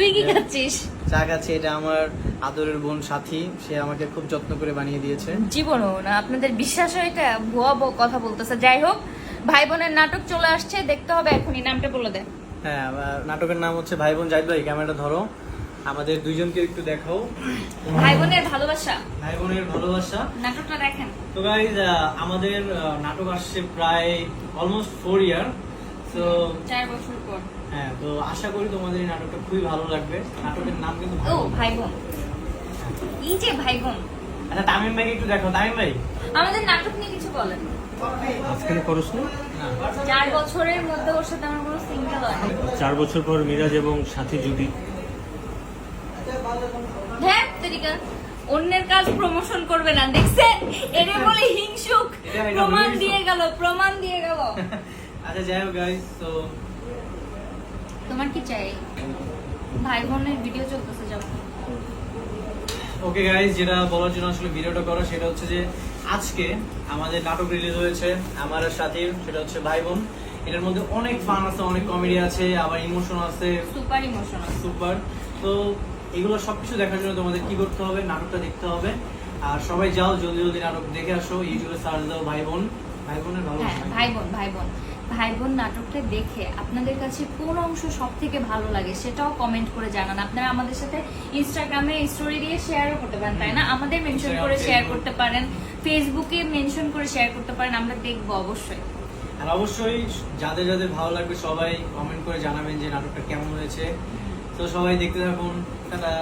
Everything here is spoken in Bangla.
তুই কি খাচ্ছিস? চা খাচ্ছি এটা আমার আদরের বোন সাথী সে আমাকে খুব যত্ন করে বানিয়ে দিয়েছে। জীবনও না আপনাদের বিশ্বাস হয় এটা ভুয়া কথা বলতেছে। যাই হোক ভাই বোনের নাটক চলে আসছে দেখতে হবে এখনই নামটা বলে হ্যাঁ নাটকের নাম হচ্ছে ভাই বোন জাহিদ ভাই ক্যামেরাটা ধরো। আমাদের দুইজনকে একটু দেখাও। ভাই বোনের ভালোবাসা। ভাই বোনের ভালোবাসা। নাটকটা দেখেন। তো গাইজ আমাদের নাটক আসছে প্রায় অলমোস্ট ফোর ইয়ার তো চার বছর পর। হ্যাঁ তো আশা করি তোমাদের এই নাটকটা খুবই ভালো লাগবে। নাটকের নাম কিন্তু ও ভাই বোন এই যে ভাই বোন আচ্ছা তামিম ভাইকে একটু দেখো। তামিম ভাই। আমাদের নাটক নিয়ে কিছু বলেন। করস না? চার বছরের মধ্যে ওর সাথে আমার কোনো সিঙ্গেল হয় চার বছর পর মিরাজ এবং সাথী জুটি। হ্যাঁ তেরিকা। অন্যের কাজ প্রমোশন করবে না দেখছেন? এরে বলে হিংসুক। প্রমাণ দিয়ে গেল প্রমাণ দিয়ে গেল। আচ্ছা যাই হোক গাইজ তো তোমার কি চাই? ভাই বোনের ভিডিও চলতেছে যখন ওকে গাইজ যেটা বলার জন্য আসলে ভিডিওটা করা সেটা হচ্ছে যে আজকে আমাদের নাটক রিলিজ হয়েছে আমার সাথীর সেটা হচ্ছে ভাই বোন এটার মধ্যে অনেক ফান আছে অনেক কমেডি আছে আবার ইমোশন আছে। সুপার ইমোশনাল সুপার তো এগুলো সবকিছু দেখার জন্য তোমাদের কি করতে হবে? নাটকটা দেখতে হবে। আর সবাই যাও জলদি জলদি নাটক দেখে আসো। ইউটিউবে সার্চ দাও ভাই বোন ভাই বোনের ভালো হ্যাঁ ভাই বোন ভাই বোন ভাই বোন নাটকটা দেখে আপনাদের কাছে কোন অংশ সব থেকে ভালো লাগে সেটাও কমেন্ট করে জানান। আপনারা আমাদের সাথে ইনস্টাগ্রামে স্টোরি দিয়ে শেয়ারও করতে পারেন তাই না? আমাদের মেনশন করে শেয়ার করতে পারেন ফেসবুকে মেনশন করে শেয়ার করতে পারেন আমরা দেখব অবশ্যই। আর অবশ্যই যাদের যাদের ভালো লাগবে সবাই কমেন্ট করে জানাবেন যে নাটকটা কেমন হয়েছে। তো সবাই দেখতে থাকুন। টাটা।